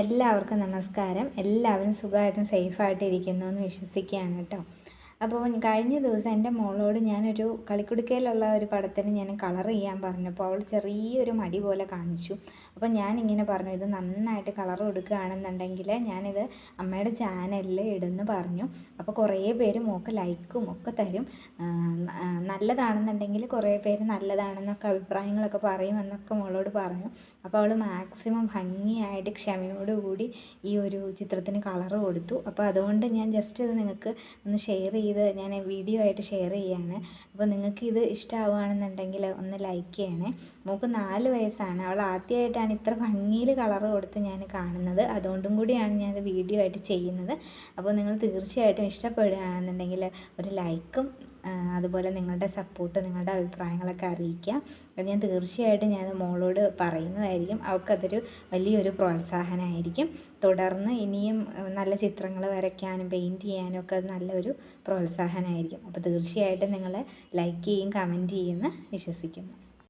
എല്ലാവർക്കും നമസ്കാരം. എല്ലാവരും സുഖമായിട്ടും സേഫായിട്ട് ഇരിക്കുന്നു എന്ന് വിശ്വസിക്കുകയാണ് കേട്ടോ. അപ്പോൾ കഴിഞ്ഞ ദിവസം എന്റെ മോളോട് ഞാനൊരു കളിക്കുടുക്കയിലുള്ള ഒരു പടത്തിന് ഞാൻ കളർ ചെയ്യാൻ പറഞ്ഞപ്പോൾ അവൾ ചെറിയൊരു മടി പോലെ കാണിച്ചു. അപ്പോൾ ഞാനിങ്ങനെ പറഞ്ഞു ഇത് നന്നായിട്ട് കളർ കൊടുക്കുകയാണെന്നുണ്ടെങ്കിൽ ഞാനിത് അമ്മയുടെ ചാനലിൽ ഇടുന്ന് പറഞ്ഞു. അപ്പോൾ കുറേ പേര് മോക്ക് ലൈക്കും ഒക്കെ തരും. നല്ലതാണെന്നുണ്ടെങ്കിൽ കുറേ പേര് നല്ലതാണെന്നൊക്കെ അഭിപ്രായങ്ങളൊക്കെ പറയുമെന്നൊക്കെ മോളോട് പറഞ്ഞു. അപ്പോൾ അവൾ മാക്സിമം ഭംഗിയായിട്ട് ക്ഷമയോടുകൂടി ഈ ഒരു ചിത്രത്തിന് കളർ കൊടുത്തു. അപ്പോൾ അതുകൊണ്ട് ഞാൻ ജസ്റ്റ് ഇത് നിങ്ങൾക്ക് ഒന്ന് ഷെയർ ചെയ്ത് ഞാൻ വീഡിയോ ആയിട്ട് ഷെയർ ചെയ്യാണ്. അപ്പോൾ നിങ്ങൾക്ക് ഇത് ഇഷ്ടമാവുകയാണെന്നുണ്ടെങ്കിൽ ഒന്ന് ലൈക്ക് ചെയ്യണേ. മോൾക്ക് നാല് വയസ്സാണ്. അവൾ ആദ്യമായിട്ടാണ് ഇത്ര ഭംഗിയിൽ കളർ കൊടുത്ത് ഞാൻ കാണുന്നത്. അതുകൊണ്ടും കൂടിയാണ് ഞാൻ വീഡിയോ ആയിട്ട് ചെയ്യുന്നത്. അപ്പോൾ നിങ്ങൾ തീർച്ചയായിട്ടും ഇഷ്ടപ്പെടുകയാണെന്നുണ്ടെങ്കിൽ ഒരു ലൈക്കും അതുപോലെ നിങ്ങളുടെ സപ്പോർട്ട് നിങ്ങളുടെ അഭിപ്രായങ്ങളൊക്കെ അറിയിക്കുക. ഞാൻ തീർച്ചയായിട്ടും ഞാൻ മോളോട് പറയുന്നതായിരിക്കും. അവൾക്കതൊരു വലിയൊരു പ്രോത്സാഹനമായിരിക്കും. തുടർന്ന് ഇനിയും നല്ല ചിത്രങ്ങൾ വരയ്ക്കാനും പെയിന്റ് ചെയ്യാനും ഒക്കെ അത് നല്ലൊരു പ്രോത്സാഹനമായിരിക്കും. അപ്പോൾ തീർച്ചയായിട്ടും നിങ്ങൾ ലൈക്ക് ചെയ്യും കമന്റ് ചെയ്യുമെന്ന് വിശ്വസിക്കുന്നു.